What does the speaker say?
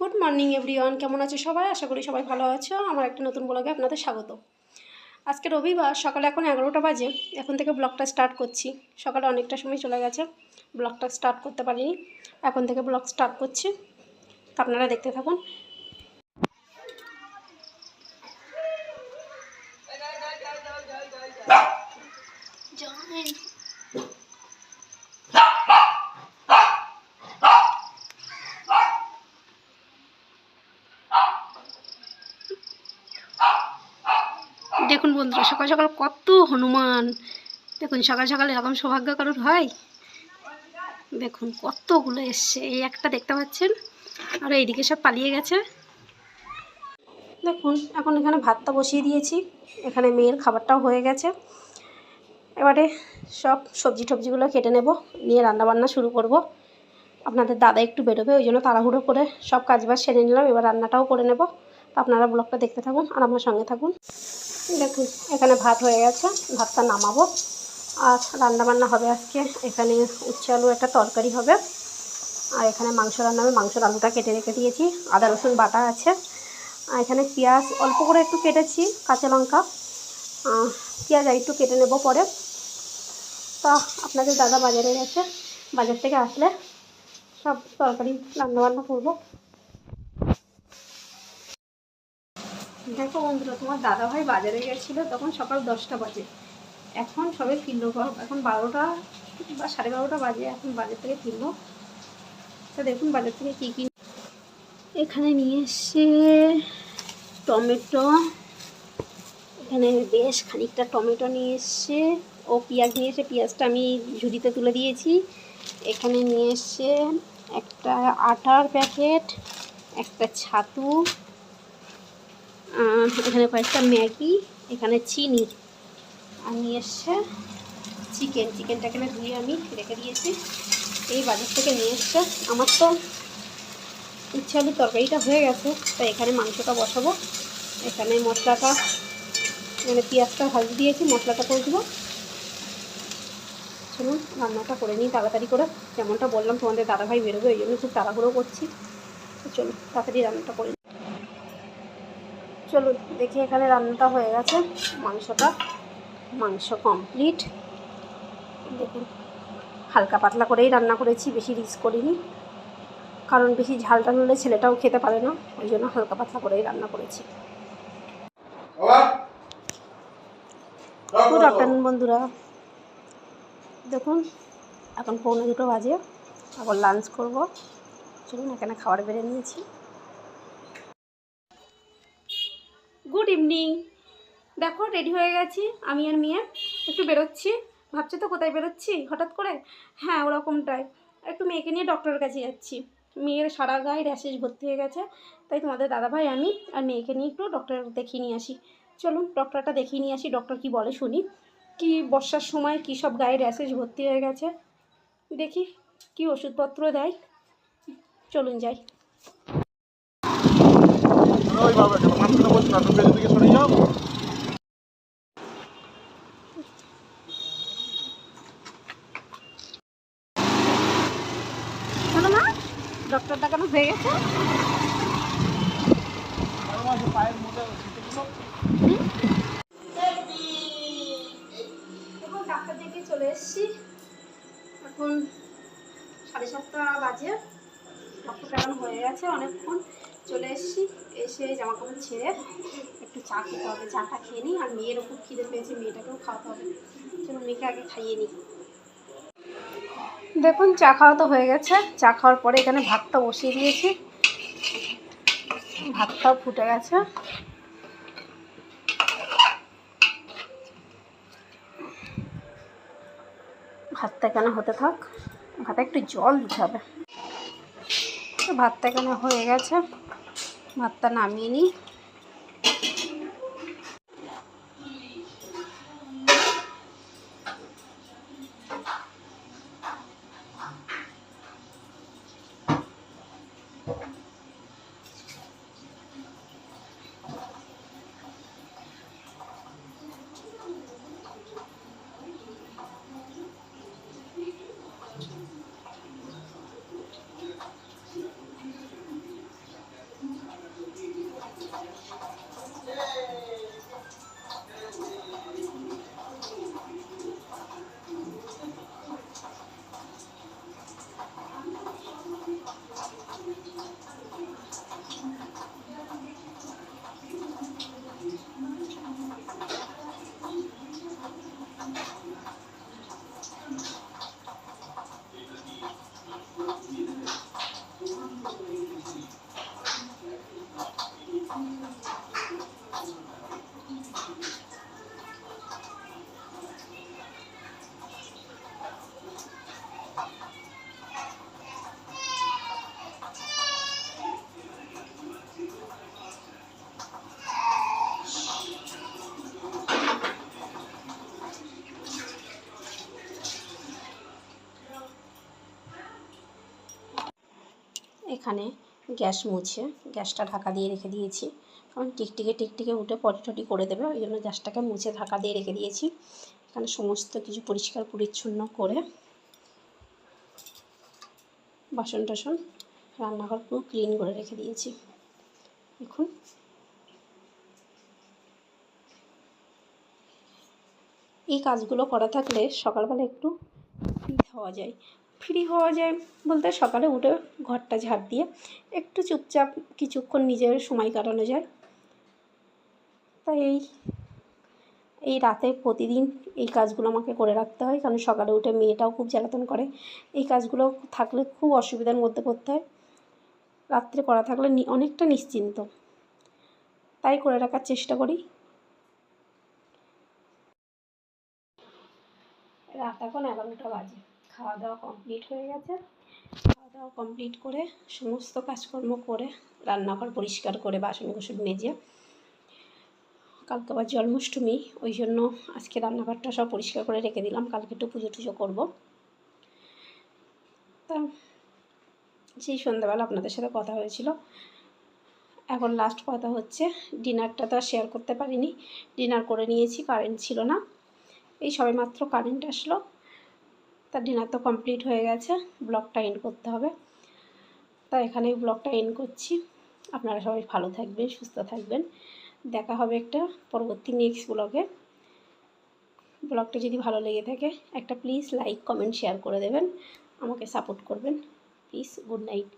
Good morning everyone কেমন আছে সবাই? আশা করি সবাই ভালো আছো। আমার একটা নতুন ব্লগে আপনাদের স্বাগত। আজকে রবিবার, সকালে এখন এগারোটা বাজে। এখন থেকে ব্লগটা স্টার্ট করছি। সকালে অনেকটা সময় চলে গেছে। ব্লগটা স্টার্ট করতে পারিনি। এখন থেকে ব্লগ স্টার্ট করছি। আপনারা দেখতে থাকুন। দেখুন বন্ধুরা, সকাল সকাল কত হনুমান। দেখুন, সকাল সকাল এরকম সৌভাগ্য কারোর হয়? দেখুন, কতগুলো এসছে। এই একটা দেখতে পাচ্ছেন? আর এইদিকে সব পালিয়ে গেছে। দেখুন, এখন এখানে ভাতটা বসিয়ে দিয়েছি। এখানে মেয়ের খাবারটাও হয়ে গেছে। এবারে সব সবজি টবজিগুলো কেটে নেব, নিয়ে রান্নাবান্না শুরু করব। আপনাদের দাদা একটু বেরোবে, ওই জন্য তাড়াহুড়ো করে সব কাজবাজ সেরে নিলাম। এবার রান্নাটাও করে নেব। তো আপনারা ব্লগটা দেখতে থাকুন আর আমার সঙ্গে থাকুন। দেখুন, এখানে ভাত হয়ে গেছে, ভাতটা নামাবো। আর রান্না বান্না হবে আজকে। এখানে উচ্ছে আলু একটা তরকারি হবে। আর এখানে মাংস রান্না হবে। মাংসের আলুটা কেটে রেখে দিয়েছি। আদা, রসুন বাটা আছে। আর এখানে পেঁয়াজ অল্প করে একটু কেটেছি, কাঁচা লঙ্কা। পেঁয়াজ আর একটু কেটে নেব পরে। তা আপনাদের দাদা বাজারে গেছে। বাজার থেকে আসলে সব তরকারি রান্নাবান্না করব। দেখো বন্ধুরা, তোমার দাদাভাই বাজারে গেছিল, তখন সকাল দশটা বাজে। এখন সবে ফিরলো এখন বারোটা বা সাড়ে বারোটা বাজে, এখন বাজার থেকে ফিরলো। তা দেখুন বাজার থেকে কী কী এখানে নিয়ে এসে টমেটো। এখানে বেশ খানিকটা টমেটো নিয়ে এসছে। ও পেঁয়াজ নিয়ে এসে, পেঁয়াজটা আমি ঝুড়িতে তুলে দিয়েছি। এখানে নিয়ে এসছে একটা আটার প্যাকেট, একটা ছাতু এখানে কয়েকটা ম্যাগি, এখানে চিনি। আর নিয়ে এসছে চিকেন চিকেনটা এখানে ধুয়ে আমি রেখে দিয়েছি। এই বাজার থেকে নিয়ে এসছে আমার তো ইচ্ছে আলুর তরকারিটা হয়ে গেছে, তাই এখানে মাংসটা বসাবো। এখানে মশলাটা মানে পেঁয়াজটা ভাজি দিয়েছি, মশলাটা করে দেবো। চলুন, রান্নাটা করে নিই তাড়াতাড়ি করে। যেমনটা বললাম, তোমাদের দাদাভাই বেরোবে, ওই জন্য খুব তাড়াহুড়ো করছি। চলুন, তাড়াতাড়ি রান্নাটা করে চলুন দেখি এখানে রান্নাটা হয়ে গেছে। মাংসটা মাংস কমপ্লিট দেখুন হালকা পাতলা করেই রান্না করেছি বেশি রিস্ক করিনি। কারণ বেশি ঝাল টাল হলে ছেলেটাও খেতে পারে না ওই জন্য হালকা পাতলা করেই রান্না করেছি। গুড আফটারনুন বন্ধুরা। দেখুন এখন পৌনে দুটো বাজে এখন লাঞ্চ করব। চলুন এখানে খাবার বেড়ে নিয়েছি। ইভিনিং দেখো রেডি হয়ে গেছি। আমি আর মেয়ে একটু বেরোচ্ছি। ভাবছ তো কোথায় বেরোচ্ছি? হঠাৎ করে? হ্যাঁ ওরকমটাই। একটু মেয়েকে নিয়ে ডক্টরের কাছে যাচ্ছি। মেয়ের সারা গায়ে র্যাশেজ ভর্তি হয়ে গেছে। তাই তোমাদের দাদাভাই, আমি আর মেয়েকে নিয়ে একটু ডক্টর দেখিয়ে নিয়ে আসি। চলুন ডক্টরটা দেখিয়ে নিয়ে আসি। ডক্টর কি বলে শুনি। কি বর্ষার সময় কী সব গায়ে র্যাশেজ ভর্তি হয়ে গেছে। দেখি, কি ওষুধপত্র দেয়। চলুন যাই। ওইভাবে কেন মাঝখানে বসে না তুমি বেরিয়ে দিকে সরে যাও। শোনো না ডক্টর দেখানো হয়ে গেছে? এখন ডাক্তার দেখে চলে এসেছি। এখন সাড়ে সাতটা বাজে। ডক্টর দেখানো হয়ে গেছে অনেকক্ষণ। চলে এসেছি। এসে জামা কাপড় ছেড়ে একটু চা খেতে হবে। চাটা খেয়ে নিই আর মেয়ের খুব খিদে পেয়েছে, মেয়েটাকেও খাওয়াতে হবে। চলো মেয়েকে আগে খাইয়ে নিই। দেখুন, চা খাওয়া তো হয়ে গেছে। চা খাওয়ার পরে এখানে ভাতটা বসিয়ে দিয়েছি। ভাতটাও ফুটে গেছে। ভাতটা কেন হতে থাক। ভাতে একটু জল দিতে হবে। ভাতটা এখানে হয়ে গেছে। ভাতটা নামিয়ে নিই। এখানে গ্যাস মুছে, গ্যাসটা ঢাকা দিয়ে রেখে দিয়েছি। কারণ টিকটিকে টিকটিকে উঠে পটি টটি করে দেবে, ওই জন্য গ্যাসটাকে মুছে ঢাকা দিয়ে রেখে দিয়েছি। এখানে সমস্ত কিছু পরিষ্কার, পরিচ্ছন্ন করে বাসন টাসন রান্নাঘর পুরো ক্লিন করে রেখে দিয়েছি। এখন এই কাজগুলো করা থাকলে সকালবেলা একটু ফ্রি হওয়া যায়। ফ্রি হওয়া যায় বলতে সকালে উঠে ঘরটা ঝাড় দিয়ে একটু চুপচাপ কিছুক্ষণ নিজের সময় কাটানো যায়। তাই এই এই রাতে প্রতিদিন এই কাজগুলো আমাকে করে রাখতে হয় কারণ সকালে উঠে মেয়েটাও খুব জ্বালাতন করে। এই কাজগুলো থাকলে খুব অসুবিধার মধ্যে পড়তে হয়। রাত্রে করা থাকলে অনেকটা নিশ্চিন্ত। তাই করে রাখার চেষ্টা করি। রাত এখন এগারোটা বাজে। খাওয়া দাওয়া কমপ্লিট হয়ে গেছে। খাওয়া দাওয়া কমপ্লিট করে সমস্ত কাজকর্ম করে রান্নাঘর পরিষ্কার করে বাসন কুসন মেজে কালকে আবার জন্মাষ্টমী, ওই জন্য আজকে রান্নাঘরটা সব পরিষ্কার করে রেখে দিলাম। কালকে একটু পুজো টুজো করব। তা সেই সন্ধ্যাবেলা আপনাদের সাথে কথা হয়েছিল। এখন লাস্ট কথা হচ্ছে ডিনারটা তো আর শেয়ার করতে পারিনি। ডিনার করে নিয়েছি কারেন্ট ছিল না। এই সবে মাত্র কারেন্ট আসলো। তার ডিনার তো কমপ্লিট হয়ে গেছে ব্লগটা এন্ড করতে হবে। তা এখানেই ব্লগটা এন্ড করছি। আপনারা সবাই ভালো থাকবেন, সুস্থ থাকবেন। দেখা হবে একটা পরবর্তী নেক্সট ব্লগে ব্লগটা যদি ভালো লেগে থাকে, একটা প্লিজ লাইক কমেন্ট শেয়ার করে দেবেন। আমাকে সাপোর্ট করবেন। Please good night